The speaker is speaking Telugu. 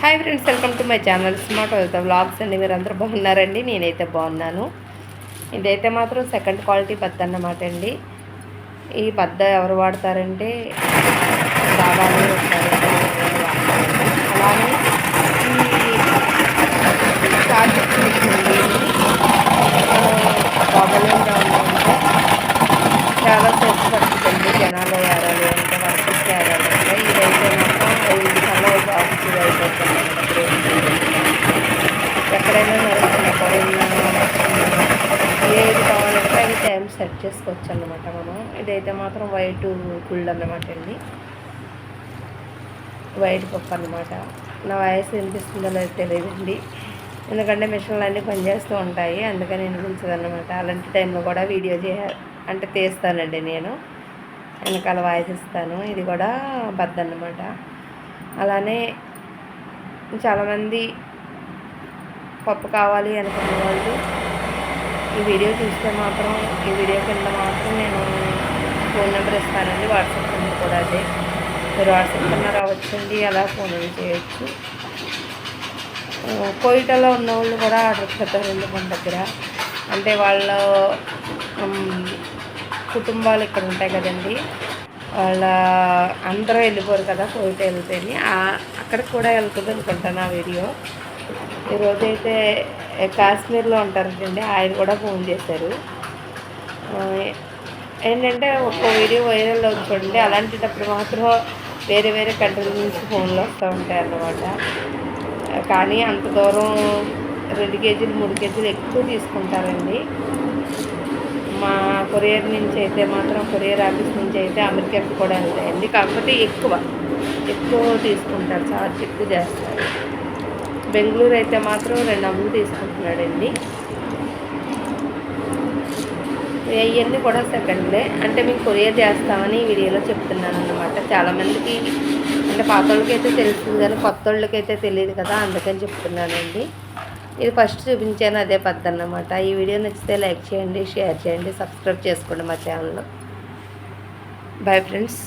Hi friends welcome to my channel smart వెళ్తా వ్లాగ్స్ అండి. మీరు అందరూ బాగున్నారండి? నేనైతే బాగున్నాను. ఇదైతే మాత్రం సెకండ్ క్వాలిటీ బద్ద అన్నమాట అండి. ఈ బద్ద ఎవరు వాడతారంటే బాబాలు అలానే ఈ టైం సెట్ చేసుకోవచ్చు అన్నమాట మనం. ఇదైతే మాత్రం వైట్ గుళ్ళు అన్నమాట అండి. వైట్ పప్పు అనమాట నా వాయిస్ వినిపిస్తుందో లేదో తెలియదండి. ఎందుకంటే మిషన్లు అన్నీ పనిచేస్తూ ఉంటాయి. అందుకని వినిపించదు అనమాట అలాంటి టైంలో కూడా వీడియో చేయ అంటే తీస్తానండి నేను. వెనకాల వాయిస్ ఇస్తాను. ఇది కూడా బద్ద అన్నమాట అలానే చాలామంది పప్పు కావాలి అనుకునే వాళ్ళు ఈ వీడియో చూస్తే మాత్రం ఈ వీడియో కింద మాత్రం నేను ఫోన్ నెంబర్ ఇస్తానండి వాట్సాప్ నెంబర్ కూడా అదే. మీరు వాట్సాప్ కన్నా రావచ్చండి అలా ఫోన్ చేయొచ్చు. కోయిటలో ఉన్న వాళ్ళు కూడా ఆర్డర్ పెడతారండి మన దగ్గర. అంటే వాళ్ళ కుటుంబాలు ఇక్కడ ఉంటాయి కదండి. వాళ్ళ అందరూ వెళ్ళిపోరు కదా కోయిట వెళ్తేనే. అక్కడికి కూడా వెళ్తుంది అనుకుంటాను ఆ వీడియో. ఈరోజైతే కాశ్మీర్లో ఉంటారండి ఆయన కూడా ఫోన్ చేశారు. ఏంటంటే ఒక వీడియో వైరల్ అవుతుంది అలాంటిటప్పుడు మాత్రం వేరే వేరే కంట్రీల నుంచి ఫోన్లు వస్తూ ఉంటాయి అన్నమాట. కానీ అంత దూరం రెండు కేజీలు మూడు కేజీలు ఎక్కువ తీసుకుంటారండి. మా కొరియర్ నుంచి అయితే మాత్రం కొరియర్ ఆఫీస్ నుంచి అయితే అమెరికాకి కూడా వెళ్తాయండి. కాకపోతే ఎక్కువ ఎక్కువ తీసుకుంటారు. చార్జ్ ఎక్కువ చేస్తారు. బెంగళూరు అయితే మాత్రం రెండు అమ్ములు తీసుకుంటున్నాడండి. ఇవన్నీ కూడా సెకండ్లే. అంటే మేము కొరియర్ చేస్తామని వీడియోలో చెప్తున్నాను అనమాట చాలామందికి అంటే పాత వాళ్ళకైతే తెలుస్తుంది కానీ కొత్త వాళ్ళకైతే తెలియదు కదా అందుకని చెప్తున్నానండి. ఇది ఫస్ట్ చూపించాను అదే పద్దన్నమాట ఈ వీడియో నచ్చితే లైక్ చేయండి షేర్ చేయండి సబ్స్క్రైబ్ చేసుకోండి మా ఛానల్లో. Bye friends.